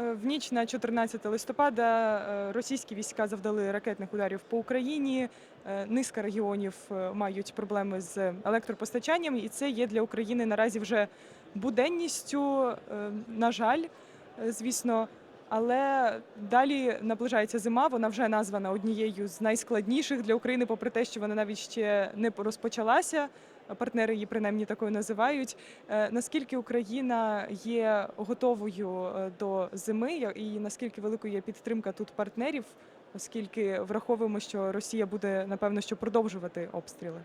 Е, В ніч на 14 листопада е, російські війська завдали ракетних ударів по Україні. Е, Низка регіонів мають проблеми з електропостачанням, і це є для України наразі вже буденністю. На жаль, звісно. Але далі наближається зима. Вона вже названа однією з найскладніших для України, попри те, що вона навіть ще не розпочалася. Партнери її принаймні такою називають. Е, Наскільки Україна є готовою е, до зими, і наскільки великою є підтримка тут партнерів, оскільки враховуємо, що Росія буде напевно що продовжувати обстріли?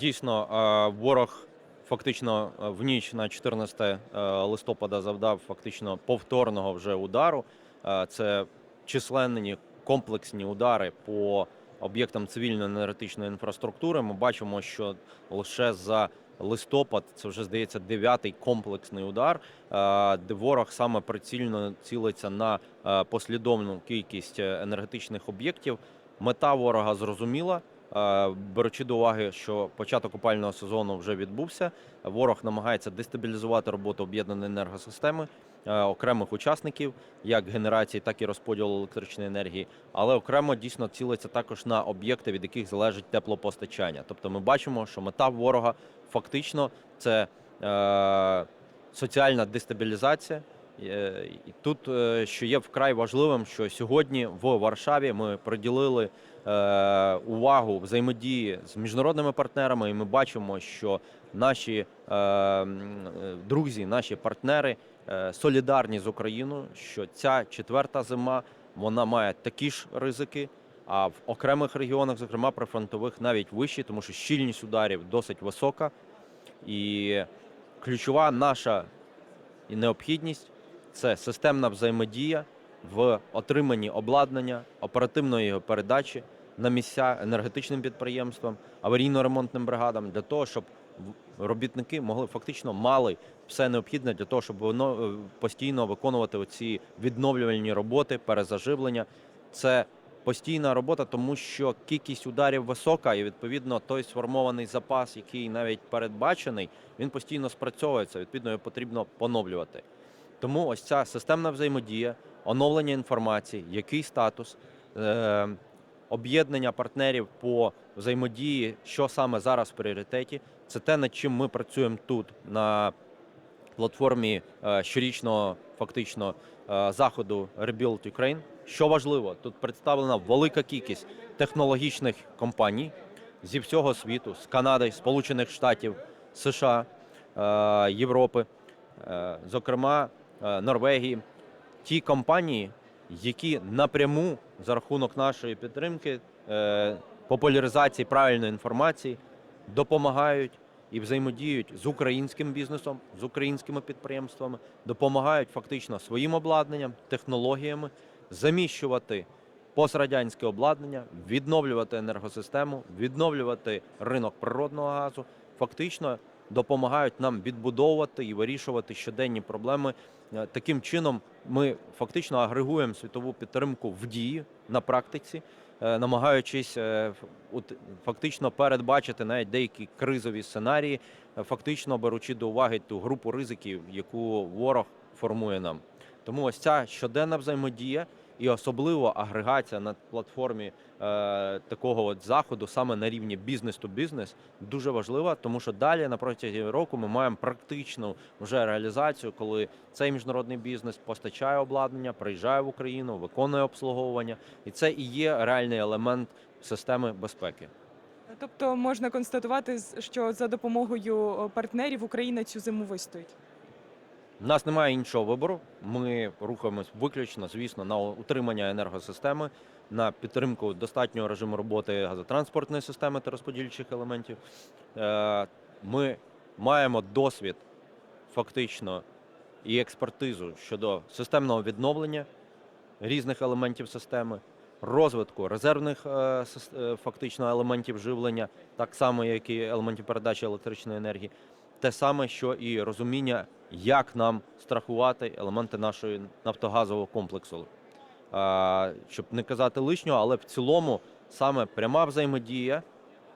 Дійсно, е, ворог фактично е, в ніч на 14 е, листопада завдав фактично повторного вже удару. Е, Це численні комплексні удари по об'єктам цивільної енергетичної інфраструктури. Ми бачимо, що лише за листопад це вже здається дев'ятий комплексний удар, де ворог саме прицільно цілиться на послідовну кількість енергетичних об'єктів. Мета ворога зрозуміла. Е, Беручи до уваги, що початок опального сезону вже відбувся, ворог намагається дестабілізувати роботу об'єднаної енергосистеми е, окремих учасників, як генерації, так і розподілу електричної енергії, але окремо дійсно цілиться також на об'єкти, від яких залежить теплопостачання. Тобто, ми бачимо, що мета ворога фактично це е, соціальна дестабілізація. Е, І тут, що є вкрай важливим, що сьогодні в Варшаві ми приділили увагу взаємодії з міжнародними партнерами, і ми бачимо, що наші е, е, друзі, наші партнери е, солідарні з Україною, що ця четверта зима вона має такі ж ризики. А в окремих регіонах, зокрема прифронтових, навіть вищі, тому що щільність ударів досить висока. І ключова наша необхідність це системна взаємодія в отриманні обладнання, оперативної його передачі на місця енергетичним підприємствам, аварійно-ремонтним бригадам для того, щоб робітники могли фактично мали все необхідне для того, щоб воно е, постійно виконувати оці відновлювальні роботи, перезаживлення. Це постійна робота, тому що кількість ударів висока, і відповідно той сформований запас, який навіть передбачений, він постійно спрацьовується. Відповідно, його потрібно поновлювати. Тому ось ця системна взаємодія, оновлення інформації, який статус, е, об'єднання партнерів по взаємодії, що саме зараз в пріоритеті, це те, над чим ми працюємо тут на платформі е, щорічного фактично е, заходу Rebuild Ukraine. Що важливо, тут представлена велика кількість технологічних компаній зі всього світу, з Канади, Сполучених Штатів, США, Європи, зокрема Норвегії. Ті компанії, які напряму за рахунок нашої підтримки, е, популяризації правильної інформації допомагають і взаємодіють з українським бізнесом, з українськими підприємствами, допомагають фактично своїм обладнанням, технологіями заміщувати пострадянське обладнання, відновлювати енергосистему, відновлювати ринок природного газу, фактично допомагають нам відбудовувати і вирішувати щоденні проблеми. Е, Таким чином, ми фактично агрегуємо світову підтримку в дії на практиці, е, намагаючись е, фактично передбачити навіть деякі кризові сценарії, фактично беручи до уваги ту групу ризиків, яку ворог формує нам. Тому ось ця щоденна взаємодія і особливо агрегація на платформі такого от заходу саме на рівні бізнес-то-бізнес дуже важлива, тому що далі на протязі року ми маємо практичну вже реалізацію, коли цей міжнародний бізнес постачає обладнання, приїжджає в Україну, виконує обслуговування, і це і є реальний елемент системи безпеки. Тобто можна констатувати, що за допомогою е, партнерів Україна цю зиму вистоїть. У нас немає іншого вибору. Ми рухаємось виключно, звісно, на утримання енергосистеми, на підтримку достатнього режиму роботи газотранспортної системи та розподільчих елементів. Е, Ми маємо досвід фактично і експертизу щодо системного відновлення різних елементів системи, розвитку резервних е, е, фактично елементів живлення, так само як і елементів передачі електричної енергії те саме, що і розуміння, як нам страхувати елементи нашої нафтогазового комплексу. Щоб не казати лишнього, але в цілому саме пряма взаємодія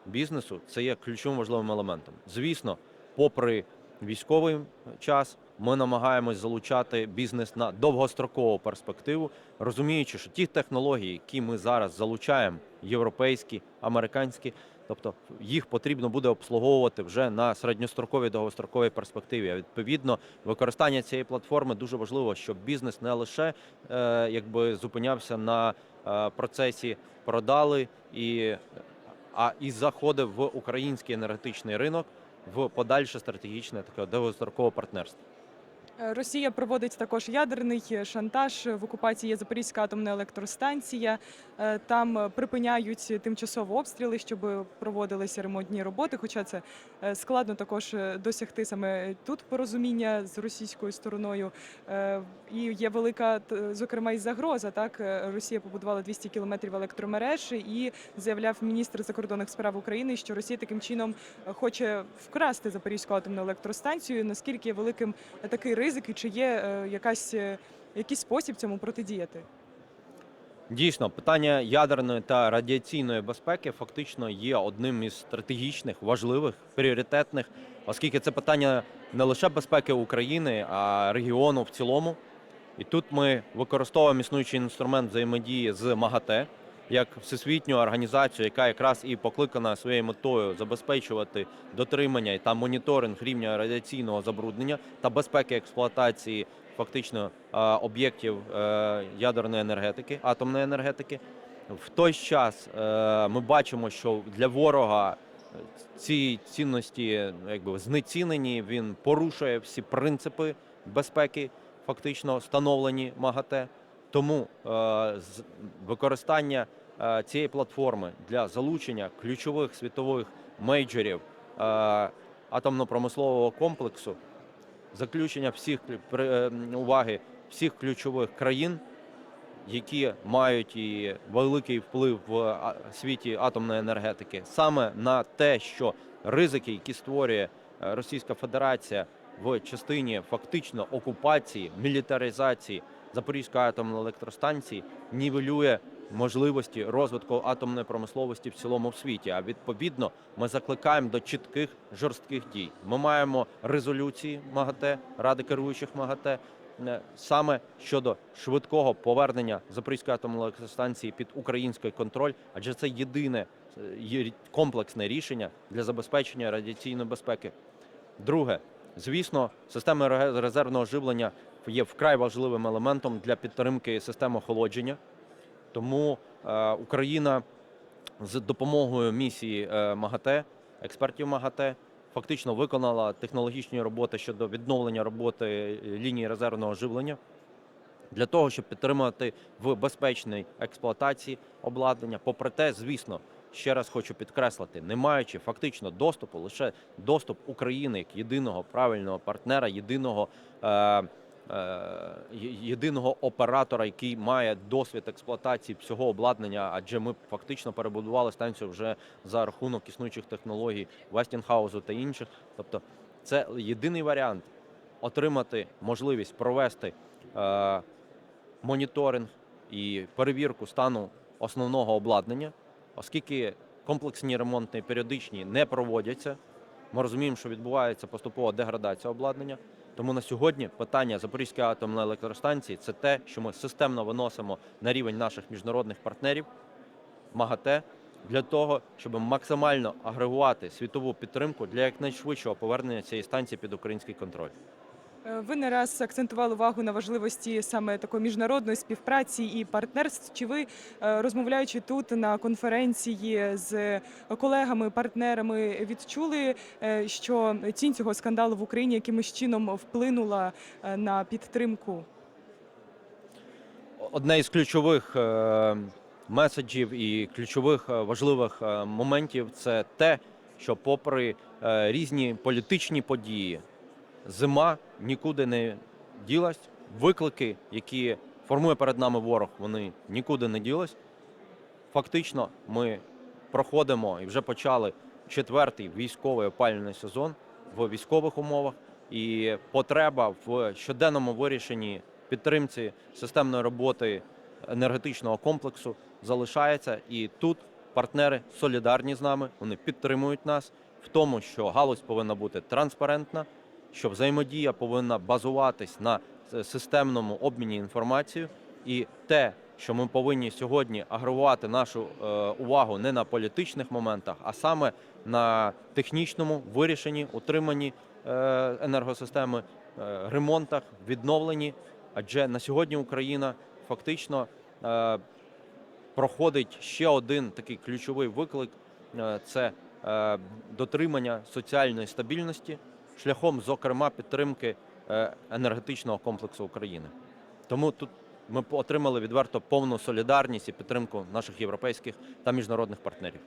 бізнесу це є ключовим важливим елементом. Звісно, попри військовий час, ми намагаємось залучати бізнес на довгострокову перспективу, розуміючи, що ті технології, які ми зараз залучаємо, європейські, американські, тобто їх потрібно буде обслуговувати вже на середньостроковій довгостроковій перспективі. А відповідно, використання цієї платформи дуже важливо, щоб бізнес не лише е, якби зупинявся на е, процесі продали і а і заходив в український енергетичний ринок в подальше стратегічне таке довгострокове партнерство. Е, Росія проводить також ядерний шантаж. В окупації Запорізька атомна електростанція. Е, Там е, припиняють тимчасово обстріли, щоб проводилися ремонтні роботи. Хоча це е, складно також е, досягти саме тут порозуміння з російською стороною. Е, І є велика зокрема і загроза. Так Е, Росія побудувала 200 кілометрів електромереж, і заявляв міністр закордонних справ України, що Росія таким чином е, хоче вкрасти Запорізьку атомну електростанцію. Наскільки великим такий ризик, і чи є е, якась е, якийсь спосіб цьому протидіяти? Дійсно, питання ядерної та радіаційної безпеки фактично є одним із стратегічних, важливих, пріоритетних, оскільки це питання не лише безпеки України, а регіону в цілому. І тут ми використовуємо існуючий інструмент взаємодії з МАГАТЕ як всесвітню організацію, яка якраз і покликана своєю метою забезпечувати дотримання та моніторинг рівня радіаційного забруднення та безпеки експлуатації фактично об'єктів е, ядерної енергетики, атомної енергетики. В той час е, ми бачимо, що для ворога е, ці цінності якби знецінені. Він порушує всі принципи безпеки, фактично встановлені МАГАТЕ. Тому е, використання е, цієї платформи для залучення ключових світових мейджорів е, атомно-промислового комплексу, заключення всіх уваги всіх ключових країн, які мають і великий вплив в світі атомної енергетики, саме на те, що ризики, які створює Російська Федерація в частині фактично окупації, мілітаризації Запорізької атомної електростанції, нівелює можливості розвитку атомної промисловості в цілому в світі. А відповідно, ми закликаємо до чітких жорстких дій. Ми маємо резолюції МАГАТЕ, ради керуючих МАГАТЕ, е, саме щодо швидкого повернення Запорізької атомної електростанції під український контроль, адже це єдине е, комплексне рішення для забезпечення радіаційної безпеки. Друге, звісно, система резервного живлення є вкрай важливим елементом для підтримки системи охолодження. Тому е, Україна з допомогою місії е, МАГАТЕ, експертів МАГАТЕ, фактично виконала технологічні роботи щодо відновлення роботи е, лінії резервного живлення для того, щоб підтримати в безпечній експлуатації обладнання. Попри те, звісно, ще раз хочу підкреслити, не маючи фактично доступу, лише доступ України як єдиного правильного партнера, єдиного. Е, єдиного оператора, який має досвід експлуатації всього обладнання, адже ми фактично перебудували станцію вже за рахунок існуючих технологій Вестінхаузу та інших. Тобто, це єдиний варіант отримати можливість провести е, моніторинг і перевірку стану основного обладнання, оскільки комплексні ремонтні періодичні не проводяться. Ми розуміємо, що відбувається поступова деградація обладнання. Тому на сьогодні питання Запорізької атомної електростанції це те, що ми системно виносимо на рівень наших міжнародних партнерів МАГАТЕ для того, щоб максимально агрегувати світову підтримку для якнайшвидшого повернення цієї станції під український контроль. Е, Ви не раз акцентували увагу на важливості саме такої міжнародної співпраці і партнерств. Чи ви, е, розмовляючи тут на конференції з колегами, партнерами, відчули, е, що тінь цього скандалу в Україні якимось чином вплинула на підтримку? Одне із ключових меседжів і ключових важливих моментів це те, що, попри різні політичні події, зима нікуди не ділась. Виклики, які формує перед нами ворог, вони нікуди не ділись. Фактично, ми проходимо і вже почали четвертий військовий опалювальний сезон в військових умовах, і потреба в щоденному вирішенні підтримці системної роботи енергетичного комплексу залишається. І тут партнери солідарні з нами, вони підтримують нас в тому, що галузь повинна бути транспарентна, що взаємодія повинна базуватись на системному обміні інформацією, і те, що ми повинні сьогодні агрувати нашу е, увагу не на політичних моментах, а саме на технічному вирішенні, утриманні е, енергосистеми, е, ремонтах, відновленні. Адже на сьогодні Україна фактично е, проходить ще один такий ключовий виклик е, це е, дотримання соціальної стабільності шляхом, зокрема, підтримки е, енергетичного комплексу України. Тому тут ми отримали відверто повну солідарність і підтримку наших європейських та міжнародних партнерів.